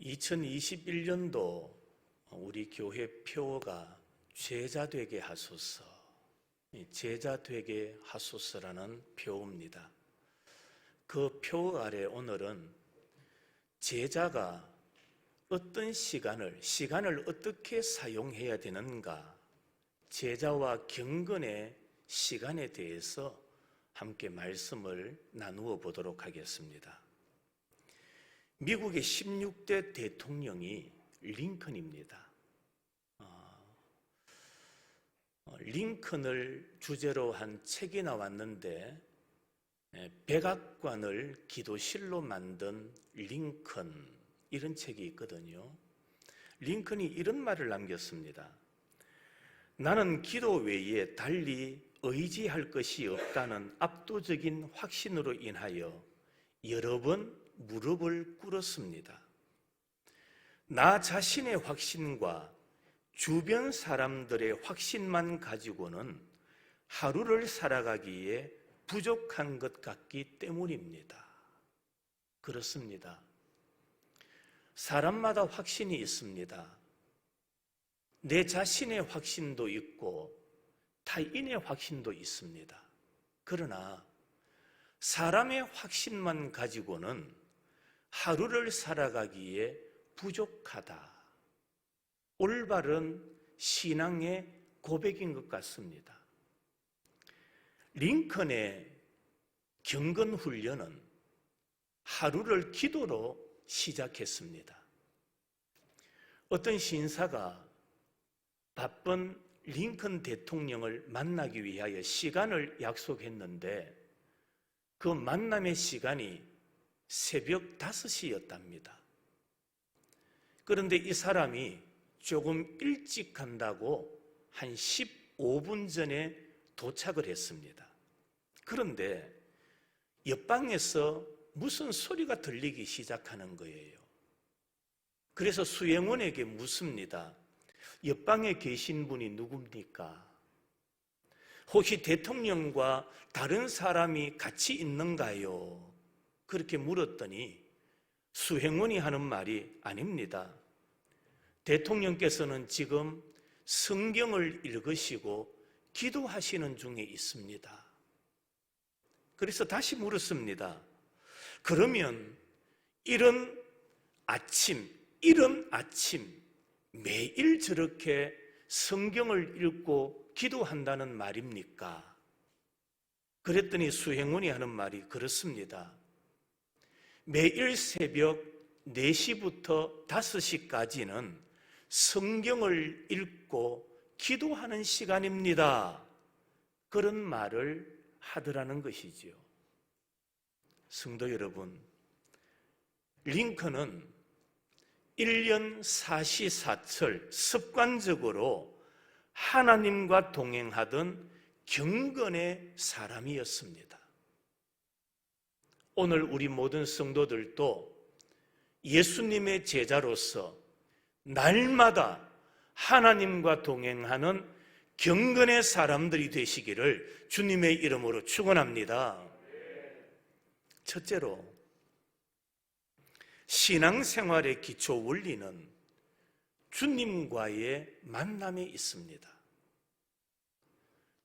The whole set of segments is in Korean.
2021년도 우리 교회 표어가 제자 되게 하소서, 이 제자 되게 하소서라는 표어입니다. 그 표어 아래 오늘은 제자가 어떤 시간을, 시간을 어떻게 사용해야 되는가, 제자와 경건의 시간에 대해서 함께 말씀을 나누어 보도록 하겠습니다. 미국의 16대 대통령이 링컨입니다. 어, 어, 링컨을 주제로 한 책이 나왔는데 예, 백악관을 기도실로 만든 링컨 이런 책이 있거든요. 링컨이 이런 말을 남겼습니다. 나는 기도 외에 달리 의지할 것이 없다는 압도적인 확신으로 인하여 여러 번 무릎을 꿇었습니다. 나 자신의 확신과 주변 사람들의 확신만 가지고는 하루를 살아가기에 부족한 것 같기 때문입니다. 그렇습니다. 사람마다 확신이 있습니다. 내 자신의 확신도 있고 타인의 확신도 있습니다. 그러나 사람의 확신만 가지고는 하루를 살아가기에 부족하다. 올바른 신앙의 고백인 것 같습니다. 링컨의 경건 훈련은 하루를 기도로 시작했습니다. 어떤 신사가 바쁜 링컨 대통령을 만나기 위하여 시간을 약속했는데 그 만남의 시간이 새벽 5시였답니다. 그런데 이 사람이 조금 일찍 간다고 한 15분 전에 도착을 했습니다. 그런데 옆방에서 무슨 소리가 들리기 시작하는 거예요. 그래서 수행원에게 묻습니다. 옆방에 계신 분이 누굽니까? 혹시 대통령과 다른 사람이 같이 있는가요? 그렇게 물었더니 수행원이 하는 말이 아닙니다. 대통령께서는 지금 성경을 읽으시고 기도하시는 중에 있습니다. 그래서 다시 물었습니다. 그러면 이런 아침, 이런 아침, 매일 저렇게 성경을 읽고 기도한다는 말입니까? 그랬더니 수행원이 하는 말이 그렇습니다. 매일 새벽 4시부터 5시까지는 성경을 읽고 기도하는 시간입니다. 그런 말을 하더라는 것이지요. 성도 여러분, 링컨은 1년 사시사철 습관적으로 하나님과 동행하던 경건의 사람이었습니다. 오늘 우리 모든 성도들도 예수님의 제자로서 날마다 하나님과 동행하는 경건의 사람들이 되시기를 주님의 이름으로 축원합니다. 첫째로 신앙생활의 기초 원리는 주님과의 만남에 있습니다.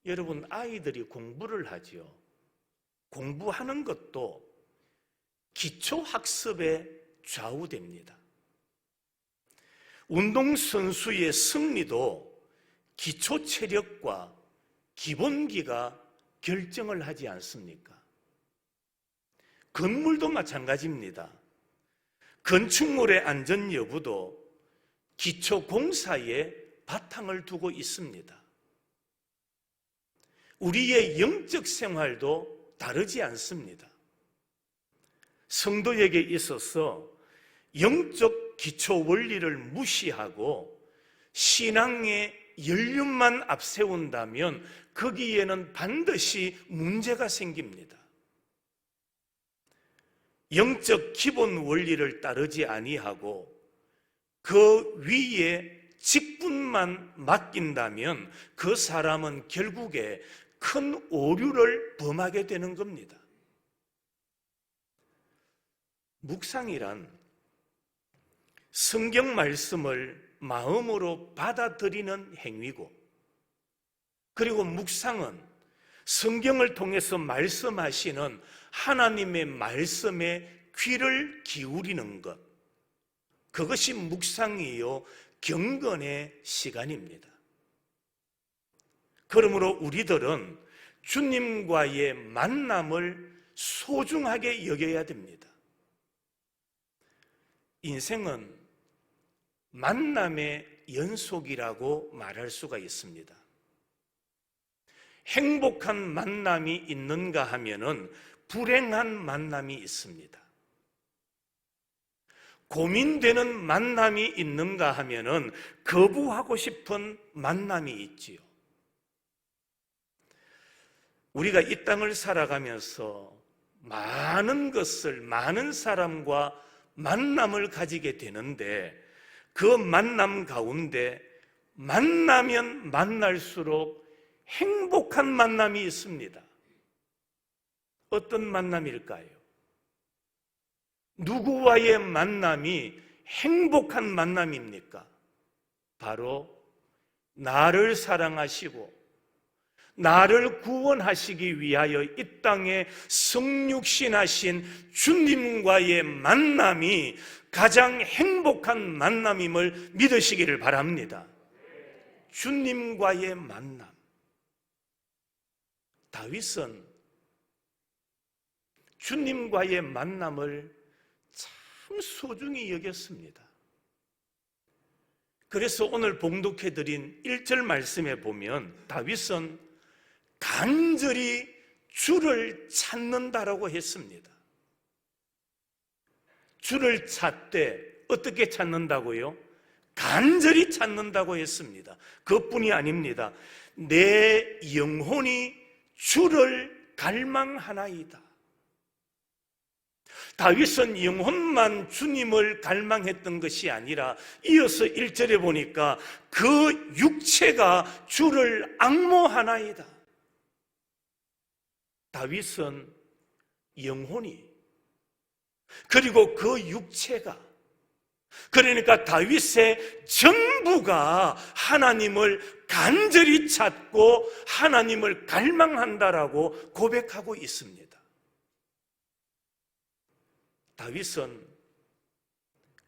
여러분 아이들이 공부를 하지요. 공부하는 것도 기초 학습에 좌우됩니다. 운동선수의 승리도 기초 체력과 기본기가 결정을 하지 않습니까? 건물도 마찬가지입니다. 건축물의 안전 여부도 기초 공사에 바탕을 두고 있습니다. 우리의 영적 생활도 다르지 않습니다. 성도에게 있어서 영적 기초 원리를 무시하고 신앙의 연륜만 앞세운다면 거기에는 반드시 문제가 생깁니다. 영적 기본 원리를 따르지 아니하고 그 위에 직분만 맡긴다면 그 사람은 결국에 큰 오류를 범하게 되는 겁니다. 묵상이란 성경 말씀을 마음으로 받아들이는 행위고, 그리고 묵상은 성경을 통해서 말씀하시는 하나님의 말씀에 귀를 기울이는 것. 그것이 묵상이요, 경건의 시간입니다. 그러므로 우리들은 주님과의 만남을 소중하게 여겨야 됩니다. 인생은 만남의 연속이라고 말할 수가 있습니다. 행복한 만남이 있는가 하면은 불행한 만남이 있습니다. 고민되는 만남이 있는가 하면은 거부하고 싶은 만남이 있지요. 우리가 이 땅을 살아가면서 많은 것을 많은 사람과 만남을 가지게 되는데 그 만남 가운데 만나면 만날수록 행복한 만남이 있습니다. 어떤 만남일까요? 누구와의 만남이 행복한 만남입니까? 바로 나를 사랑하시고 나를 구원하시기 위하여 이 땅에 성육신하신 주님과의 만남이 가장 행복한 만남임을 믿으시기를 바랍니다. 주님과의 만남. 다윗은 주님과의 만남을 참 소중히 여겼습니다. 그래서 오늘 봉독해 드린 1절 말씀에 보면 다윗은 간절히 주를 찾는다라고 했습니다. 주를 찾되 어떻게 찾는다고요? 간절히 찾는다고 했습니다. 그것뿐이 아닙니다. 내 영혼이 주를 갈망하나이다. 다윗은 영혼만 주님을 갈망했던 것이 아니라 이어서 1절에 보니까 그 육체가 주를 악모하나이다. 다윗은 영혼이 그리고 그 육체가 그러니까 다윗의 전부가 하나님을 간절히 찾고 하나님을 갈망한다라고 고백하고 있습니다. 다윗은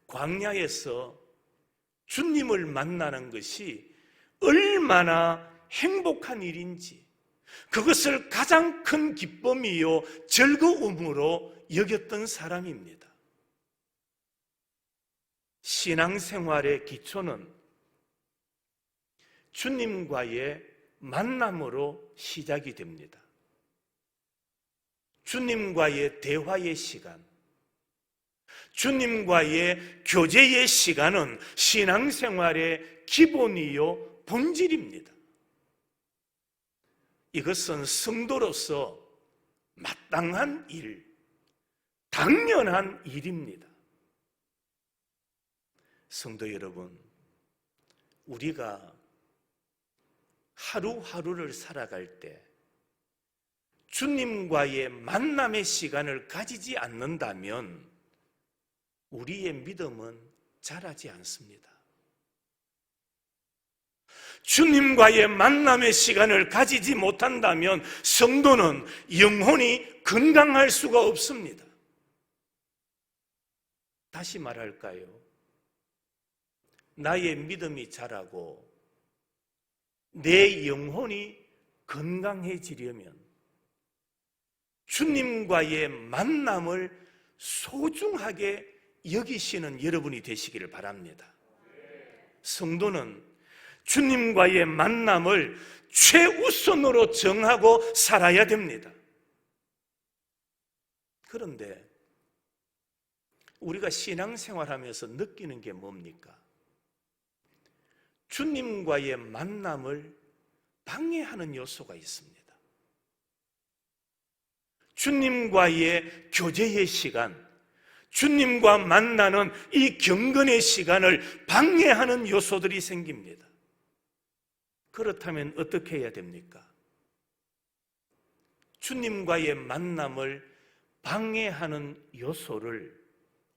광야에서 주님을 만나는 것이 얼마나 행복한 일인지 그것을 가장 큰 기쁨이요 즐거움으로 여겼던 사람입니다. 신앙생활의 기초는 주님과의 만남으로 시작이 됩니다. 주님과의 대화의 시간, 주님과의 교제의 시간은 신앙생활의 기본이요 본질입니다. 이것은 성도로서 마땅한 일, 당연한 일입니다. 성도 여러분, 우리가 하루하루를 살아갈 때 주님과의 만남의 시간을 가지지 않는다면 우리의 믿음은 자라지 않습니다. 주님과의 만남의 시간을 가지지 못한다면 성도는 영혼이 건강할 수가 없습니다. 다시 말할까요? 나의 믿음이 자라고 내 영혼이 건강해지려면 주님과의 만남을 소중하게 여기시는 여러분이 되시기를 바랍니다. 성도는 주님과의 만남을 최우선으로 정하고 살아야 됩니다. 그런데 우리가 신앙생활하면서 느끼는 게 뭡니까? 주님과의 만남을 방해하는 요소가 있습니다. 주님과의 교제의 시간, 주님과 만나는 이 경건의 시간을 방해하는 요소들이 생깁니다. 그렇다면 어떻게 해야 됩니까? 주님과의 만남을 방해하는 요소를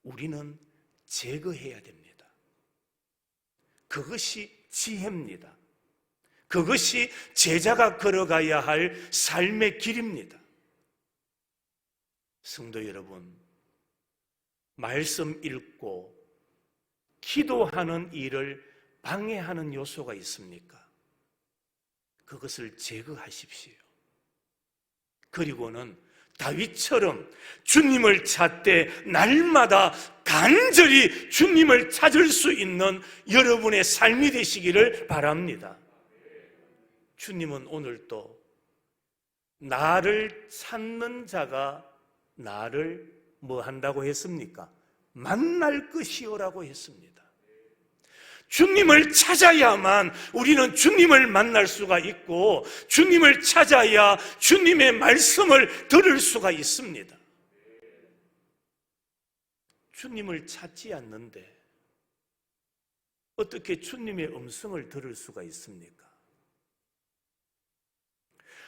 우리는 제거해야 됩니다. 그것이 지혜입니다. 그것이 제자가 걸어가야 할 삶의 길입니다. 성도 여러분, 말씀 읽고 기도하는 일을 방해하는 요소가 있습니까? 그것을 제거하십시오. 그리고는 다윗처럼 주님을 찾되 날마다 간절히 주님을 찾을 수 있는 여러분의 삶이 되시기를 바랍니다. 주님은 오늘도 나를 찾는 자가 나를 뭐 한다고 했습니까? 만날 것이요라고 했습니다. 주님을 찾아야만 우리는 주님을 만날 수가 있고 주님을 찾아야 주님의 말씀을 들을 수가 있습니다. 주님을 찾지 않는데 어떻게 주님의 음성을 들을 수가 있습니까?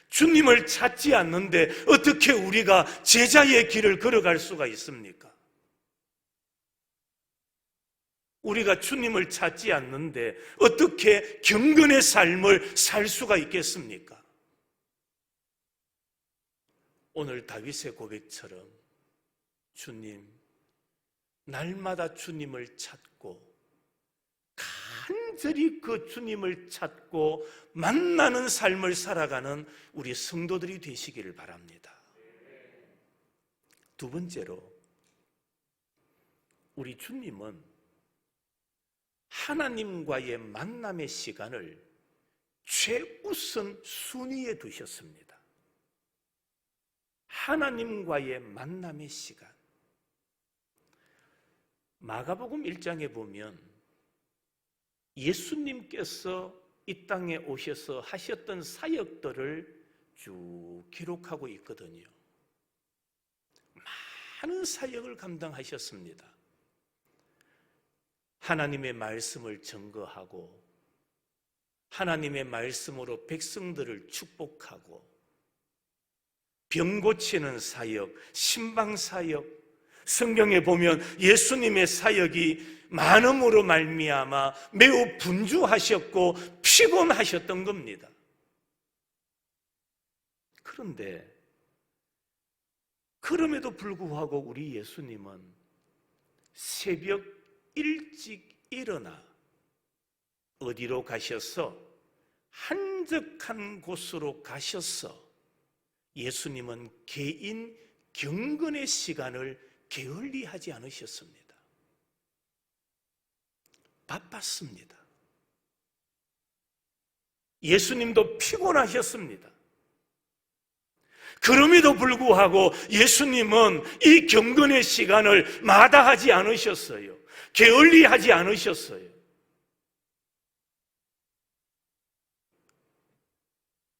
주님을 찾지 않는데 어떻게 우리가 제자의 길을 걸어갈 수가 있습니까? 우리가 주님을 찾지 않는데 어떻게 경건의 삶을 살 수가 있겠습니까? 오늘 다윗의 고백처럼 주님, 날마다 주님을 찾고 간절히 그 주님을 찾고 만나는 삶을 살아가는 우리 성도들이 되시기를 바랍니다. 두 번째로, 우리 주님은 하나님과의 만남의 시간을 최우선 순위에 두셨습니다. 하나님과의 만남의 시간. 마가복음 1장에 보면 예수님께서 이 땅에 오셔서 하셨던 사역들을 쭉 기록하고 있거든요. 많은 사역을 감당하셨습니다. 하나님의 말씀을 증거하고 하나님의 말씀으로 백성들을 축복하고 병 고치는 사역, 신방 사역, 성경에 보면 예수님의 사역이 많음으로 말미암아 매우 분주하셨고 피곤하셨던 겁니다. 그런데 그럼에도 불구하고 우리 예수님은 새벽 일찍 일어나 어디로 가셔서 한적한 곳으로 가셔서 예수님은 개인 경건의 시간을 게을리 하지 않으셨습니다. 바빴습니다. 예수님도 피곤하셨습니다. 그럼에도 불구하고 예수님은 이 경건의 시간을 마다하지 않으셨어요. 게을리하지 않으셨어요.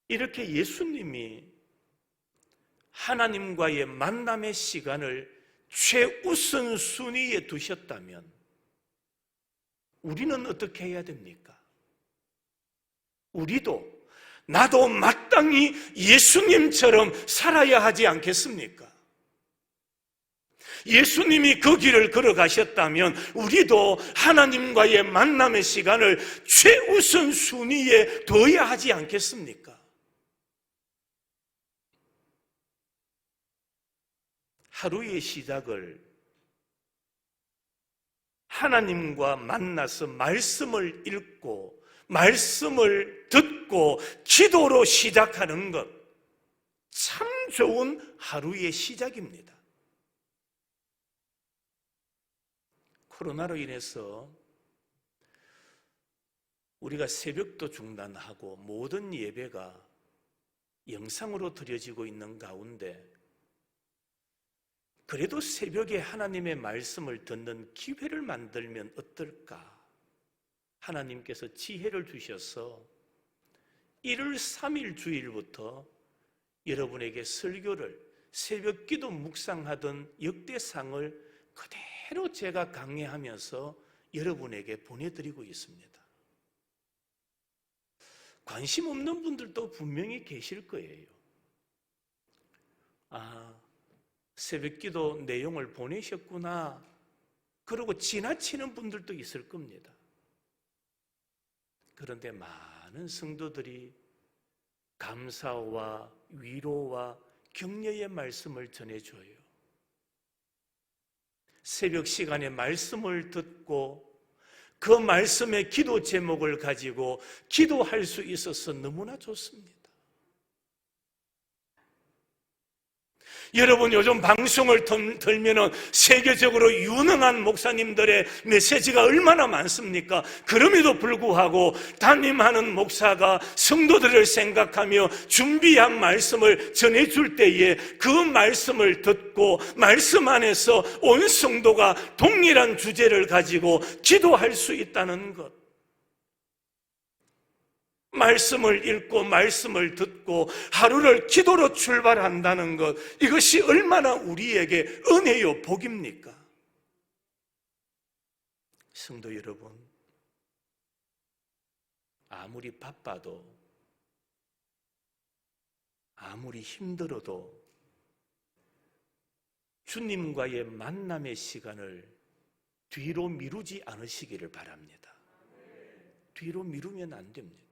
이렇게 예수님이 하나님과의 만남의 시간을 최우선 순위에 두셨다면 우리는 어떻게 해야 됩니까? 우리도 나도 마땅히 예수님처럼 살아야 하지 않겠습니까? 예수님이 그 길을 걸어가셨다면 우리도 하나님과의 만남의 시간을 최우선 순위에 둬야 하지 않겠습니까? 하루의 시작을 하나님과 만나서 말씀을 읽고 말씀을 듣고 기도로 시작하는 것 참 좋은 하루의 시작입니다. 코로나로 인해서 우리가 새벽도 중단하고 모든 예배가 영상으로 드려지고 있는 가운데 그래도 새벽에 하나님의 말씀을 듣는 기회를 만들면 어떨까? 하나님께서 지혜를 주셔서 1월 3일 주일부터 여러분에게 설교를 새벽 기도 묵상하던 역대상을 그대로 제가 강해하면서 여러분에게 보내드리고 있습니다. 관심 없는 분들도 분명히 계실 거예요. 아, 새벽 기도 내용을 보내셨구나. 그러고 지나치는 분들도 있을 겁니다. 그런데 많은 성도들이 감사와 위로와 격려의 말씀을 전해줘요. 새벽 시간에 말씀을 듣고 그 말씀의 기도 제목을 가지고 기도할 수 있어서 너무나 좋습니다. 여러분 요즘 방송을 들면은 세계적으로 유능한 목사님들의 메시지가 얼마나 많습니까? 그럼에도 불구하고 담임하는 목사가 성도들을 생각하며 준비한 말씀을 전해줄 때에 그 말씀을 듣고 말씀 안에서 온 성도가 동일한 주제를 가지고 기도할 수 있다는 것. 말씀을 읽고 말씀을 듣고 하루를 기도로 출발한다는 것 이것이 얼마나 우리에게 은혜요 복입니까? 성도 여러분 아무리 바빠도 아무리 힘들어도 주님과의 만남의 시간을 뒤로 미루지 않으시기를 바랍니다. 뒤로 미루면 안 됩니다.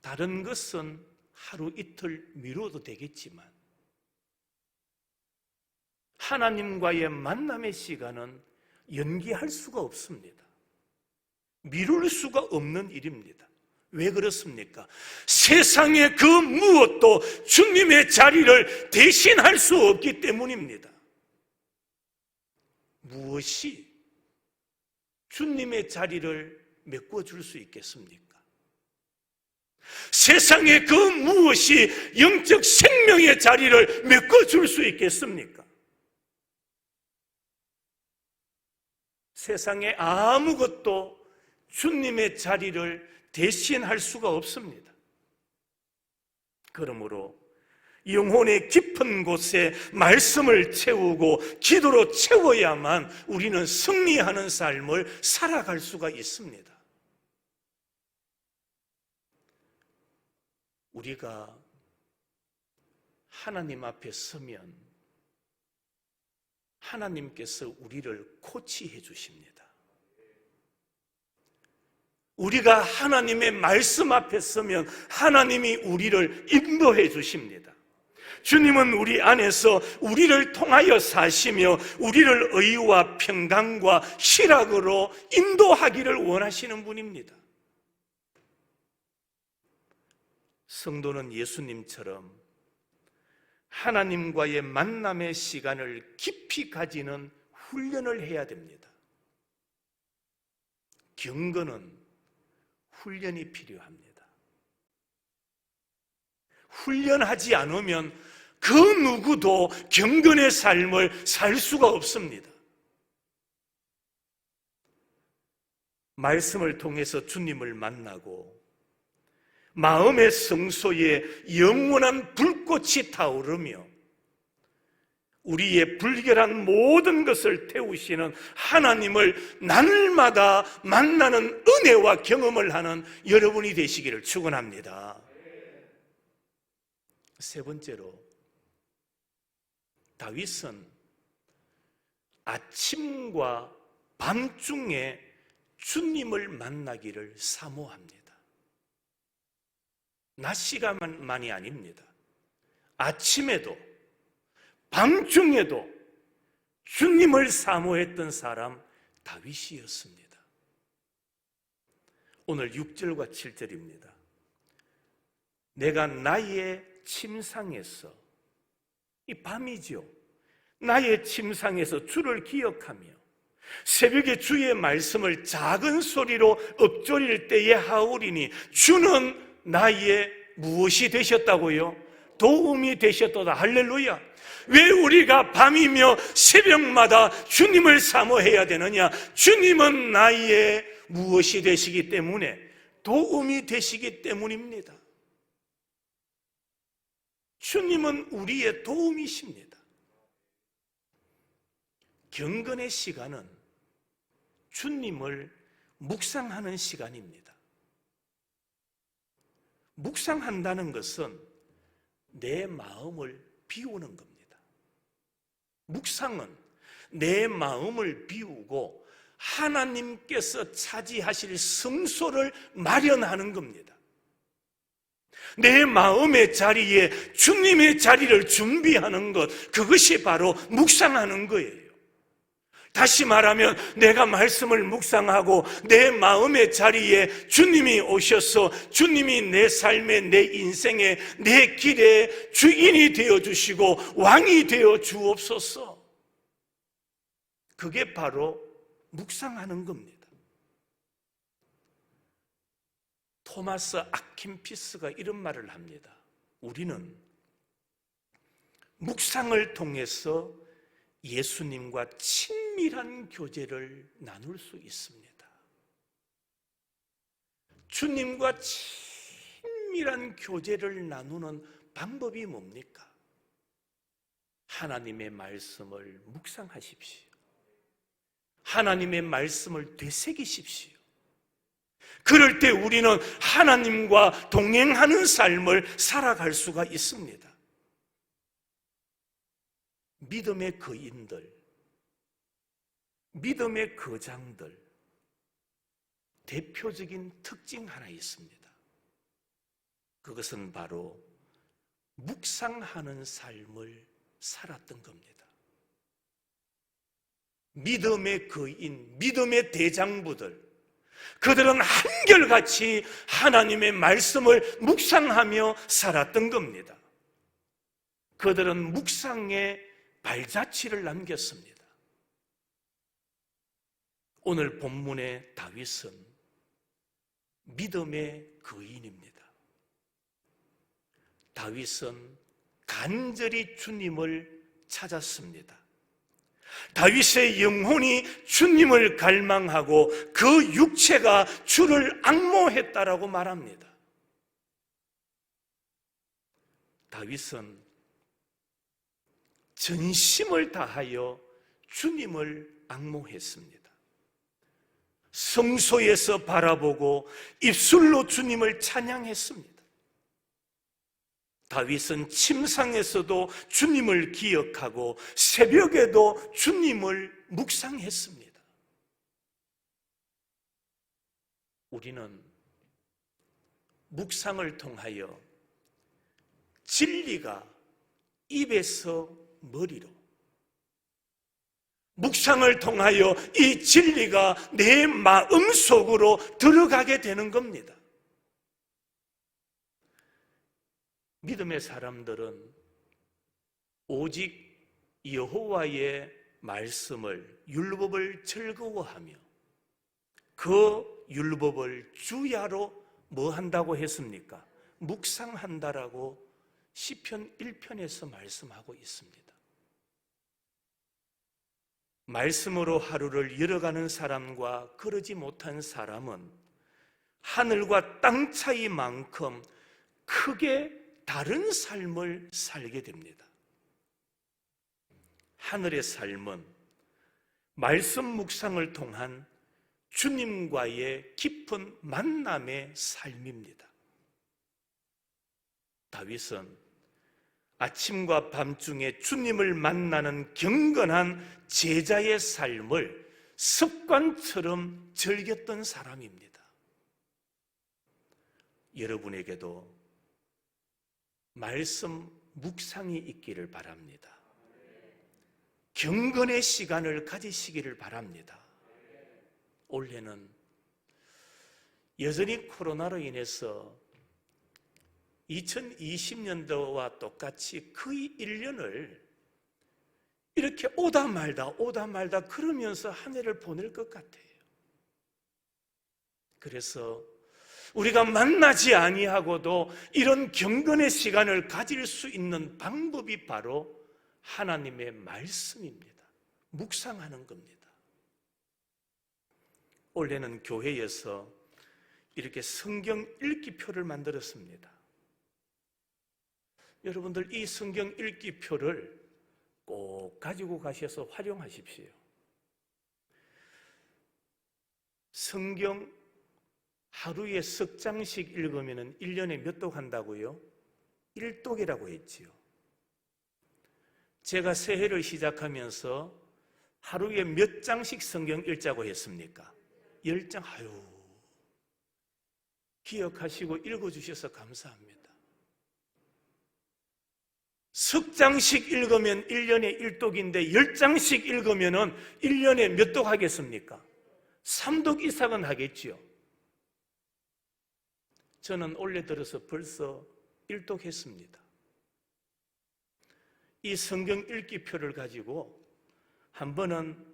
다른 것은 하루 이틀 미뤄도 되겠지만 하나님과의 만남의 시간은 연기할 수가 없습니다. 미룰 수가 없는 일입니다. 왜 그렇습니까? 세상의 그 무엇도 주님의 자리를 대신할 수 없기 때문입니다. 무엇이 주님의 자리를 메꿔줄 수 있겠습니까? 세상에 그 무엇이 영적 생명의 자리를 메꿔줄 수 있겠습니까? 세상에 아무것도 주님의 자리를 대신할 수가 없습니다. 그러므로 영혼의 깊은 곳에 말씀을 채우고 기도로 채워야만 우리는 승리하는 삶을 살아갈 수가 있습니다. 우리가 하나님 앞에 서면 하나님께서 우리를 코치해 주십니다. 우리가 하나님의 말씀 앞에 서면 하나님이 우리를 인도해 주십니다. 주님은 우리 안에서 우리를 통하여 사시며 우리를 의와 평강과 희락으로 인도하기를 원하시는 분입니다. 성도는 예수님처럼 하나님과의 만남의 시간을 깊이 가지는 훈련을 해야 됩니다. 경건은 훈련이 필요합니다. 훈련하지 않으면 그 누구도 경건의 삶을 살 수가 없습니다. 말씀을 통해서 주님을 만나고 마음의 성소에 영원한 불꽃이 타오르며 우리의 불결한 모든 것을 태우시는 하나님을 날마다 만나는 은혜와 경험을 하는 여러분이 되시기를 축원합니다. 세 번째로 다윗은 아침과 밤중에 주님을 만나기를 사모합니다. 낮 시간만이 아닙니다. 아침에도 밤중에도 주님을 사모했던 사람 다윗이었습니다. 오늘 6절과 7절입니다. 내가 나의 침상에서 이 밤이죠. 나의 침상에서 주를 기억하며 새벽에 주의 말씀을 작은 소리로 읊조릴 때에 하오리니 주는 나의 무엇이 되셨다고요? 도움이 되셨도다. 할렐루야. 왜 우리가 밤이며 새벽마다 주님을 사모해야 되느냐? 주님은 나의 무엇이 되시기 때문에 도움이 되시기 때문입니다. 주님은 우리의 도움이십니다. 경건의 시간은 주님을 묵상하는 시간입니다. 묵상한다는 것은 내 마음을 비우는 겁니다. 묵상은 내 마음을 비우고 하나님께서 차지하실 성소를 마련하는 겁니다. 내 마음의 자리에 주님의 자리를 준비하는 것, 그것이 바로 묵상하는 거예요. 다시 말하면 내가 말씀을 묵상하고 내 마음의 자리에 주님이 오셔서 주님이 내 삶의 내 인생의 내 길의 주인이 되어 주시고 왕이 되어 주옵소서. 그게 바로 묵상하는 겁니다. 토마스 아킨피스가 이런 말을 합니다. 우리는 묵상을 통해서 예수님과 친밀한 교제를 나눌 수 있습니다. 주님과 친밀한 교제를 나누는 방법이 뭡니까? 하나님의 말씀을 묵상하십시오. 하나님의 말씀을 되새기십시오. 그럴 때 우리는 하나님과 동행하는 삶을 살아갈 수가 있습니다. 믿음의 거인들, 믿음의 거장들, 대표적인 특징 하나 있습니다. 그것은 바로 묵상하는 삶을 살았던 겁니다. 믿음의 거인, 믿음의 대장부들, 그들은 한결같이 하나님의 말씀을 묵상하며 살았던 겁니다. 그들은 묵상의 발자취를 남겼습니다. 오늘 본문의 다윗은 믿음의 거인입니다. 다윗은 간절히 주님을 찾았습니다. 다윗의 영혼이 주님을 갈망하고 그 육체가 주를 악모했다라고 말합니다. 다윗은 전심을 다하여 주님을 악모했습니다. 성소에서 바라보고 입술로 주님을 찬양했습니다. 다윗은 침상에서도 주님을 기억하고 새벽에도 주님을 묵상했습니다. 우리는 묵상을 통하여 진리가 입에서 머리로 묵상을 통하여 이 진리가 내 마음 속으로 들어가게 되는 겁니다. 믿음의 사람들은 오직 여호와의 말씀을 율법을 즐거워하며 그 율법을 주야로 뭐 한다고 했습니까? 묵상한다라고 시편 1편에서 말씀하고 있습니다. 말씀으로 하루를 열어가는 사람과 그러지 못한 사람은 하늘과 땅 차이만큼 크게 다른 삶을 살게 됩니다. 하늘의 삶은 말씀 묵상을 통한 주님과의 깊은 만남의 삶입니다. 다윗은 아침과 밤중에 주님을 만나는 경건한 제자의 삶을 습관처럼 즐겼던 사람입니다. 여러분에게도 말씀 묵상이 있기를 바랍니다. 경건의 시간을 가지시기를 바랍니다. 올해는 여전히 코로나로 인해서 2020년도와 똑같이 거의 1년을 이렇게 오다 말다 오다 말다 그러면서 한 해를 보낼 것 같아요. 그래서 우리가 만나지 아니하고도 이런 경건의 시간을 가질 수 있는 방법이 바로 하나님의 말씀입니다. 묵상하는 겁니다. 올해는 교회에서 이렇게 성경 읽기표를 만들었습니다. 여러분들 이 성경 읽기표를 꼭 가지고 가셔서 활용하십시오. 성경 하루에 석 장씩 읽으면 1년에 몇 독 한다고요? 1독이라고 했지요. 제가 새해를 시작하면서 하루에 몇 장씩 성경 읽자고 했습니까? 열 장, 아유. 기억하시고 읽어주셔서 감사합니다. 석 장씩 읽으면 1년에 1독인데 10장씩 읽으면 1년에 몇 독 하겠습니까? 3독 이상은 하겠지요. 저는 올해 들어서 벌써 1독 했습니다. 이 성경 읽기표를 가지고 한 번은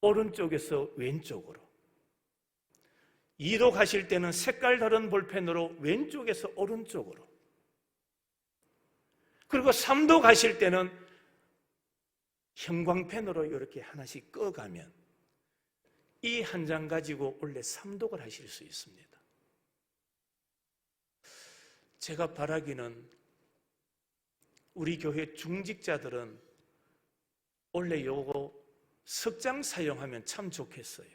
오른쪽에서 왼쪽으로 2독 하실 때는 색깔 다른 볼펜으로 왼쪽에서 오른쪽으로 그리고 3독 하실 때는 형광펜으로 이렇게 하나씩 꺼가면 이 한 장 가지고 원래 3독을 하실 수 있습니다. 제가 바라기는 우리 교회 중직자들은 원래 요거 석장 사용하면 참 좋겠어요.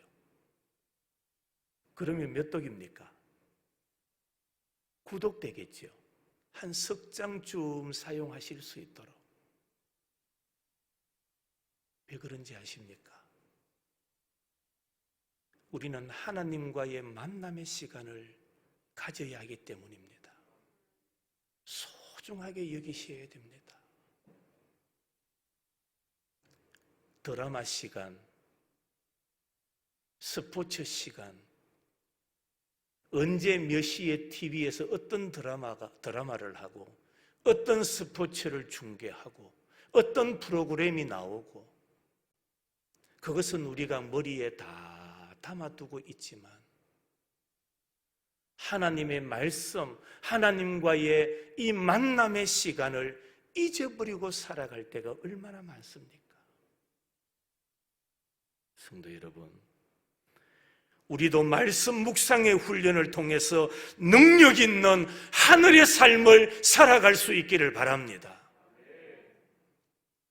그러면 몇 독입니까? 구독 되겠죠. 한 석 장쯤 사용하실 수 있도록. 왜 그런지 아십니까? 우리는 하나님과의 만남의 시간을 가져야 하기 때문입니다. 소중하게 여기셔야 됩니다. 드라마 시간, 스포츠 시간, 언제 몇 시에 TV에서 어떤 드라마가, 드라마를 하고, 어떤 스포츠를 중계하고, 어떤 프로그램이 나오고, 그것은 우리가 머리에 다 담아두고 있지만, 하나님의 말씀, 하나님과의 이 만남의 시간을 잊어버리고 살아갈 때가 얼마나 많습니까? 성도 여러분, 우리도 말씀 묵상의 훈련을 통해서 능력 있는 하늘의 삶을 살아갈 수 있기를 바랍니다.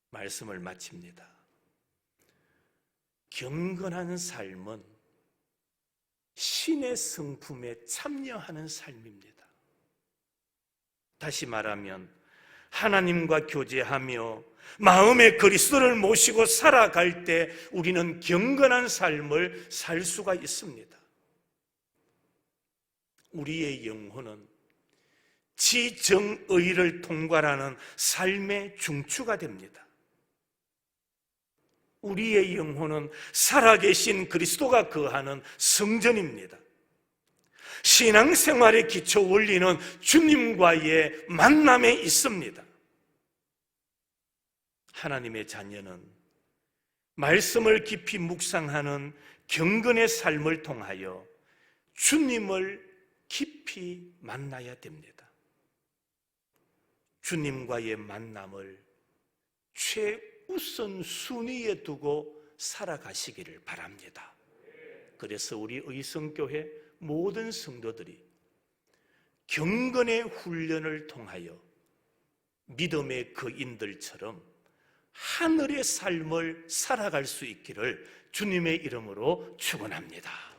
말씀을 마칩니다. 경건한 삶은 신의 성품에 참여하는 삶입니다. 다시 말하면 하나님과 교제하며 마음의 그리스도를 모시고 살아갈 때 우리는 경건한 삶을 살 수가 있습니다. 우리의 영혼은 지정의를 통과하는 삶의 중추가 됩니다. 우리의 영혼은 살아계신 그리스도가 거하는 성전입니다. 신앙생활의 기초 원리는 주님과의 만남에 있습니다. 하나님의 자녀는 말씀을 깊이 묵상하는 경건의 삶을 통하여 주님을 깊이 만나야 됩니다. 주님과의 만남을 최우선 순위에 두고 살아가시기를 바랍니다. 그래서 우리 의성교회 모든 성도들이 경건의 훈련을 통하여 믿음의 거인들처럼 하늘의 삶을 살아갈 수 있기를 주님의 이름으로 축원합니다.